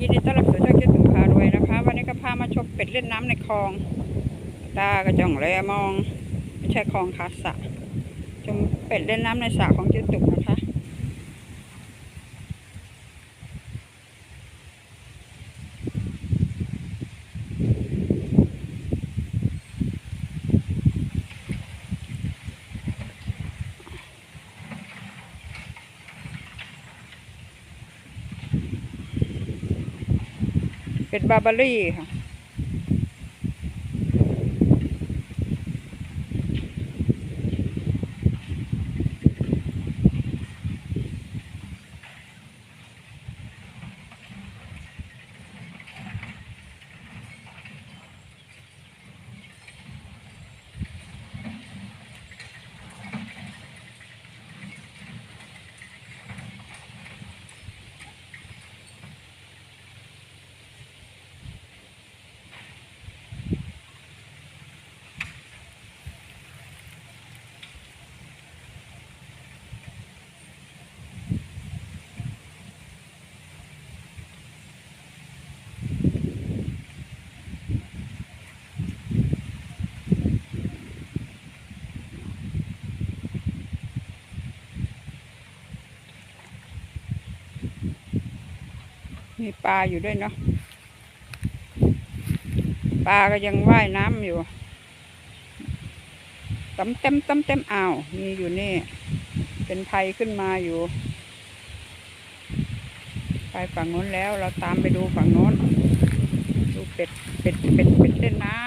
ยินดีต้อนรับสู่ช่องเจ๊ตุ๋มพารวยนะคะ วันนี้ก็พามาชมเป็ดเล่นน้ำในคลอง ตากระจ่องแลมอง ไม่ใช่คลองคาสะชมเป็ดเล่นน้ำในสระของเจ๊ตุ๋มนะคะ เป็ดบาร์บารี่ค่ะ มีปลาอยู่ด้วยเนาะปลาก็ยังว่ายน้ำอยู่ต้มเต็มต็มเต็มอ้าวมีอยู่นี่ เป็นภัยขึ้นมาอยู่ ไปฝั่งโน้นแล้วเราตามไปดูฝั่งโน้น ดูเป็ดเป็ดเป็ดเป็ดเล่นน้ำ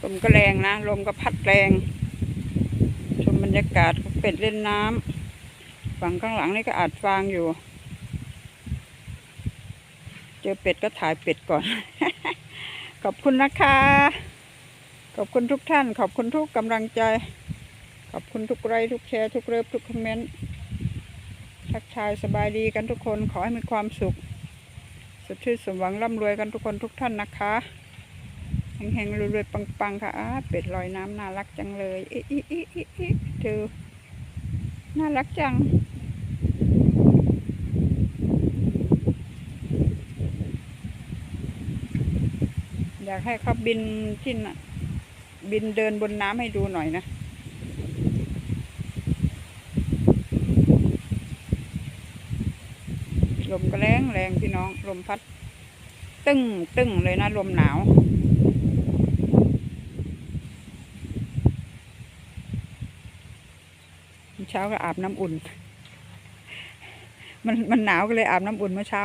ล มก็แรงนะ ลมก็พัดแรง ชมบรรยากาศเป็ดเล่นน้ำฝั่งข้างหลังนี่ก็อาจฟางอยู่ เจอเป็ดก็ถ่ายเป็ดก่อน ขอบคุณนะคะ ขอบคุณทุกท่าน ขอบคุณทุกกำลังใจ ขอบคุณทุกไลค์ทุกแชร์ทุกเลิฟทุกคอมเมนต์ทักทายสบายดีกันทุกคนขอให้มีความสุขสุดที่สมหวังร่ำรวยกันทุกคนทุกท่านนะคะ แห่งๆรวยๆปังๆค่ะเป็ดลอยน้ำน่ารักจังเลยอิอิอิอิอิเธอน่ารักจังอยากให้เขาบินที่น่ะบินเดินบนน้ำให้ดูหน่อยนะลมก็แรงแรงพี่น้อง ลมพัด ตึ้งตึ้งเลยนะ ลมหนาว เช้าก็อาบน้ำอุ่น มันมันหนาวก็เลยอาบน้ำอุ่นเมื่อเช้า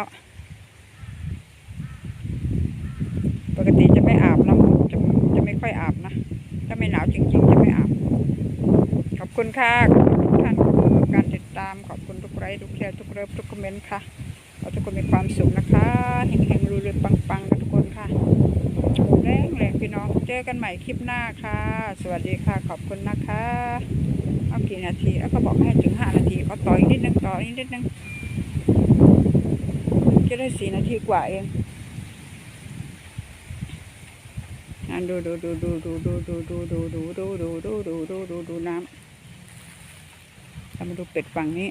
ปกติจะไม่อาบน้ำอุ่นจะจะไม่ค่อยอาบนะ ถ้าไม่หนาวจริง ๆ จะไม่อาบ ขอบคุณค่ะขอบคุณท่านขอบคุณทุกการติดตาม ขอบคุณทุกไลค์ทุกแชร์ทุกเลิฟทุกคอมเมนต์ค่ะเราทุกคนมีความสุขนะคะเฮงๆรวยๆปังๆกันทุกคนค่ะแรงแรงพี่น้อง เจอกันใหม่คลิปหน้าค่ะ สวัสดีค่ะ ขอบคุณนะคะ เอากี่นาทีแล้วก็บอกให้ถึงห้านาทีเขาต่ออีกนิดนึงต่ออีกนิดนึงจะได้สี่นาทีกว่าเองอะดูดูดูดูดูดูดูดูดูดูดูดูดูดูดูดูดูน้ำเรามาดูเป็ดฝั่งนี้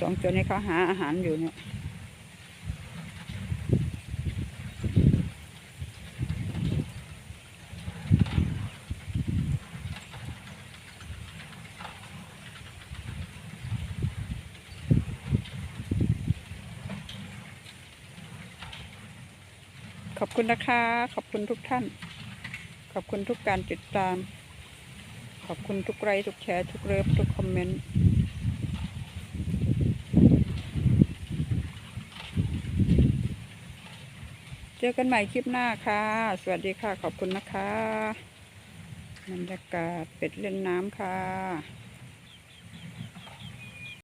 สองตัวนี้เขาหาอาหารอยู่เนี่ย คุณนะคะ ขอบคุณทุกท่าน ขอบคุณทุกการติดตาม ขอบคุณทุกไลค์ทุกแชร์ ทุกเลิฟทุกคอมเมนต์เจอกันใหม่คลิปหน้าค่ะ สวัสดีค่ะ ขอบคุณนะคะบรรยากาศเป็ดเล่นน้ำค่ะ